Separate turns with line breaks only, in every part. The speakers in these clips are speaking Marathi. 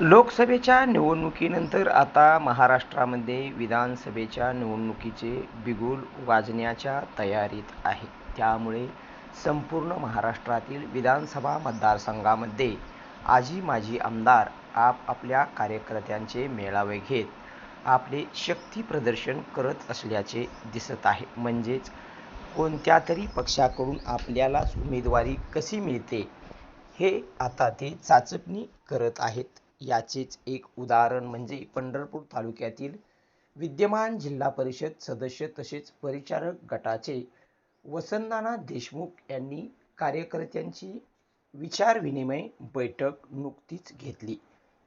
लोकसभेच्या निवडणुकीनंतर आता महाराष्ट्रामध्ये विधानसभेच्या निवडणुकीचे बिगुल वाजण्याच्या तयारीत आहे. त्यामुळे संपूर्ण महाराष्ट्रातील विधानसभा मतदारसंघामध्ये आजी माजी आमदार आपापल्या कार्यकर्त्यांचे मेळावे घेत आपले शक्ती प्रदर्शन करत असल्याचे दिसत आहे. म्हणजेच कोणत्या तरी पक्षाकडून आपल्यालाच उमेदवारी कशी मिळते हे आता ते चाचपणी करत आहेत. याचेच एक उदाहरण म्हणजे पंढरपूर तालुक्यातील विद्यमान जिल्हा परिषद सदस्य तसेच परिचारक गटाचे वसंतनाना देशमुख यांनी कार्यकर्त्यांची विचारविनिमय बैठक नुकतीच घेतली.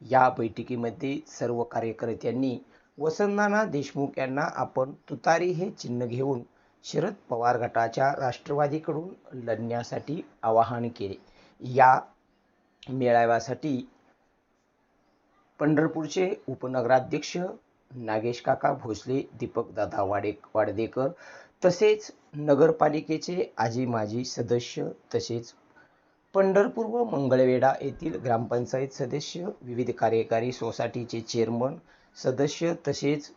या बैठकीमध्ये सर्व कार्यकर्त्यांनी वसंतनाना देशमुख यांना आपण तुतारी हे चिन्ह घेऊन शरद पवार गटाच्या राष्ट्रवादीकडून लढण्यासाठी आवाहन केले. या मेळाव्यासाठी पंढरपूरचे उपनगराध्यक्ष नागेश काका भोसले दीपकदादा वाडे वाडदेकर तसेच नगरपालिकेचे आजी माजी सदस्य तसेच पंढरपूर व मंगळवेढा येथील ग्रामपंचायत सदस्य विविध कार्यकारी सोसायटीचे चेअरमन सदस्य तसेच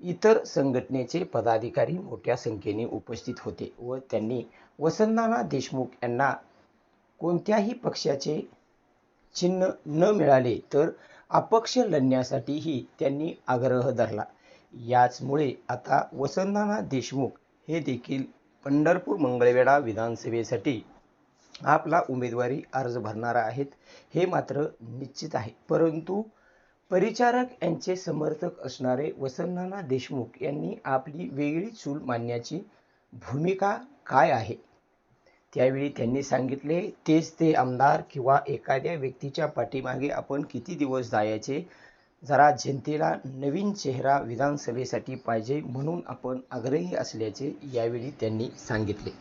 इतर संघटनेचे पदाधिकारी मोठ्या संख्येने उपस्थित होते व त्यांनी वसंतनाना देशमुख यांना कोणत्याही पक्षाचे चिन्ह न मिळाले तर अपक्ष लढण्यासाठीही त्यांनी आग्रह धरला. याचमुळे आता वसंतनाना देशमुख हे देखील पंढरपूर मंगळवेढा विधानसभेसाठी आपला उमेदवारी अर्ज भरणार आहेत हे मात्र निश्चित आहे. परंतु परिचारक यांचे समर्थक असणारे वसंतनाना देशमुख यांनी आपली वेगळी चूल मांडण्याची भूमिका काय आहे? त्यावेळी त्यांनी सांगितले तेच ते आमदार किंवा एखाद्या व्यक्तीच्या पाठीमागे आपण किती दिवस जायचे? जरा जनतेला नवीन चेहरा विधानसभेसाठी पाहिजे म्हणून आपण आग्रही असल्याचे यावेळी त्यांनी सांगितले.